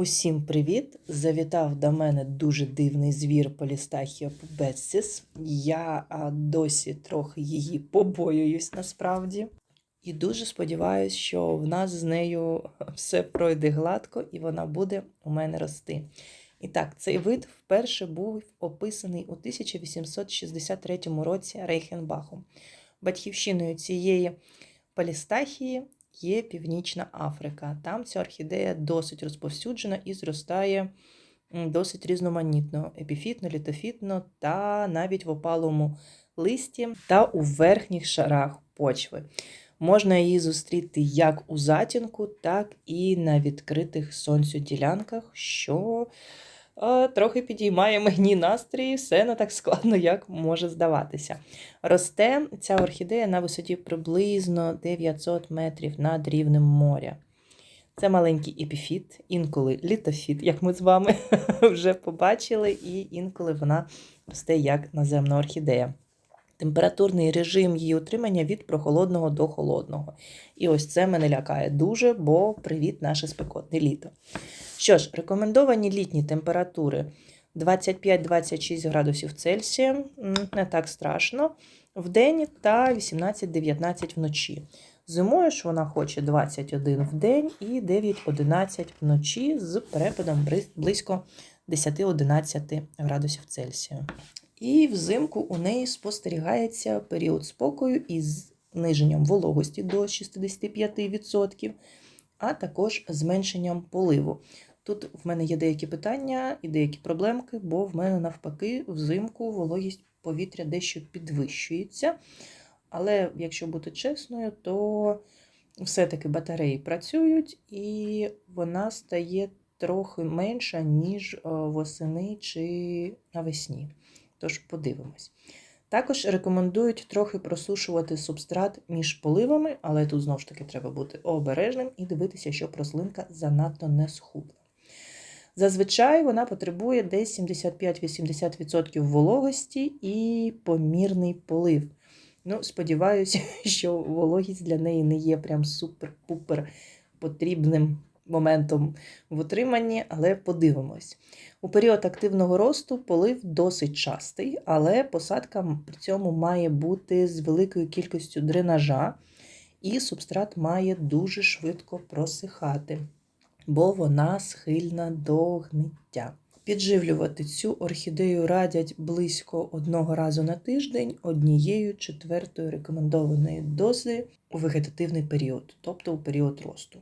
Усім привіт! Завітав до мене дуже дивний звір Полістахія пубецис. Я досі трохи її побоююсь насправді. І дуже сподіваюся, що в нас з нею все пройде гладко і вона буде у мене рости. І так, цей вид вперше був описаний у 1863 році Рейхенбахом. Батьківщиною цієї Полістахії є Північна Африка. Там ця орхідея досить розповсюджена і зростає досить різноманітно, епіфітно, літофітно та навіть в опалому листі та у верхніх шарах почви. Можна її зустріти як у затінку, так і на відкритих сонцю ділянках, що трохи підіймає мені настрій, все не так складно, як може здаватися. Росте ця орхідея на висоті приблизно 900 метрів над рівнем моря. Це маленький епіфіт, інколи літофіт, як ми з вами вже побачили, і інколи вона росте як наземна орхідея. Температурний режим її утримання від прохолодного до холодного. І ось це мене лякає дуже, бо привіт, наше спекотне літо. Що ж, рекомендовані літні температури 25-26 градусів Цельсія, не так страшно, в день та 18-19 вночі. Зимою ж вона хоче 21 в день і 9-11 вночі з перепадом близько 10-11 градусів Цельсія. І взимку у неї спостерігається період спокою із зниженням вологості до 65%, а також зменшенням поливу. Тут в мене є деякі питання і деякі проблемки, бо в мене навпаки взимку вологість повітря дещо підвищується. Але якщо бути чесною, то все-таки батареї працюють і вона стає трохи менша, ніж е, восени чи навесні. Тож подивимось. Також рекомендують трохи просушувати субстрат між поливами, але тут знову ж таки треба бути обережним і дивитися, щоб рослинка занадто не схудла. Зазвичай вона потребує десь 75-80% вологості і помірний полив. Ну, сподіваюся, що вологість для неї не є прям супер-пупер потрібним моментом в утриманні, але подивимось. У період активного росту полив досить частий, але посадка при цьому має бути з великою кількістю дренажа, і субстрат має дуже швидко просихати, бо вона схильна до гниття. Підживлювати цю орхідею радять близько одного разу на тиждень однією четвертою рекомендованої дози у вегетативний період, тобто у період росту.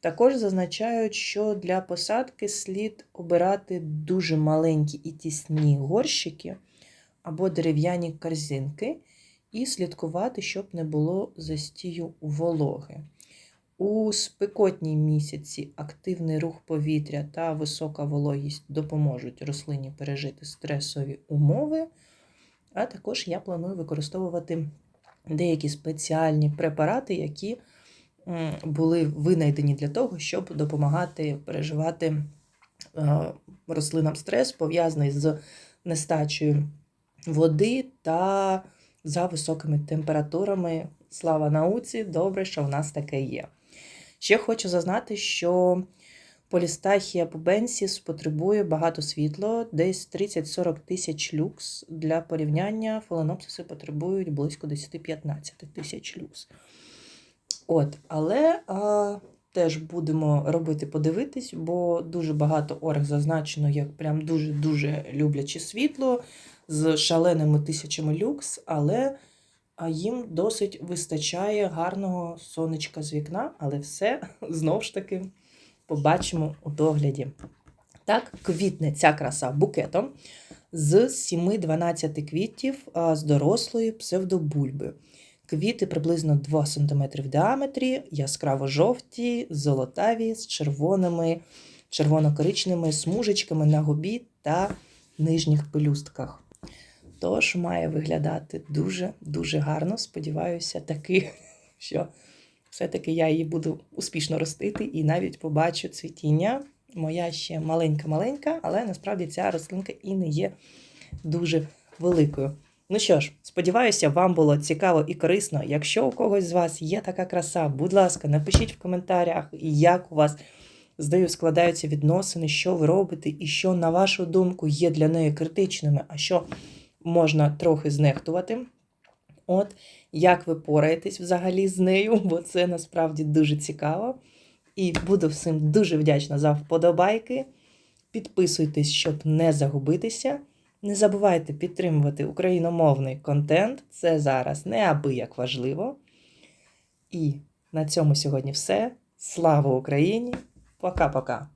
Також зазначають, що для посадки слід обирати дуже маленькі і тісні горщики або дерев'яні корзинки, і слідкувати, щоб не було застію вологи. У спекотні місяці активний рух повітря та висока вологість допоможуть рослині пережити стресові умови. А також я планую використовувати деякі спеціальні препарати, які були винайдені для того, щоб допомагати переживати е, рослинам стрес, пов'язаний з нестачею води та за високими температурами. Слава науці, добре, що в нас таке є. Ще хочу зазнати, що полістахія пубенсіс потребує багато світла, десь 30-40 тисяч люкс. Для порівняння фаленопсиси потребують близько 10-15 тисяч люкс. От, але а, теж будемо робити подивитись, бо дуже багато орг зазначено як прям дуже-дуже любляче світло з шаленими тисячами люкс, але їм досить вистачає гарного сонечка з вікна, але все знову ж таки побачимо у догляді. Так, квітне ця краса букетом з 7-12 квітів з дорослої псевдобульби. Квіти приблизно 2 см в діаметрі, яскраво жовті, золотаві з червоними, червоно-коричневими смужечками на губі та нижніх пелюстках. Тож має виглядати дуже-дуже гарно. Сподіваюся, таки, що все-таки я її буду успішно ростити і навіть побачу цвітіння. Моя ще маленька-маленька, але насправді ця рослинка і не є дуже великою. Ну що ж, сподіваюся, вам було цікаво і корисно. Якщо у когось з вас є така краса, будь ласка, напишіть в коментарях, як у вас з нею складаються відносини, що ви робите, і що, на вашу думку, є для неї критичними, а що можна трохи знехтувати. От, як ви пораєтесь взагалі з нею, бо це насправді дуже цікаво. І буду всім дуже вдячна за вподобайки. Підписуйтесь, щоб не загубитися. Не забувайте підтримувати україномовний контент. Це зараз неабияк важливо. І на цьому сьогодні все. Слава Україні! Пока-пока!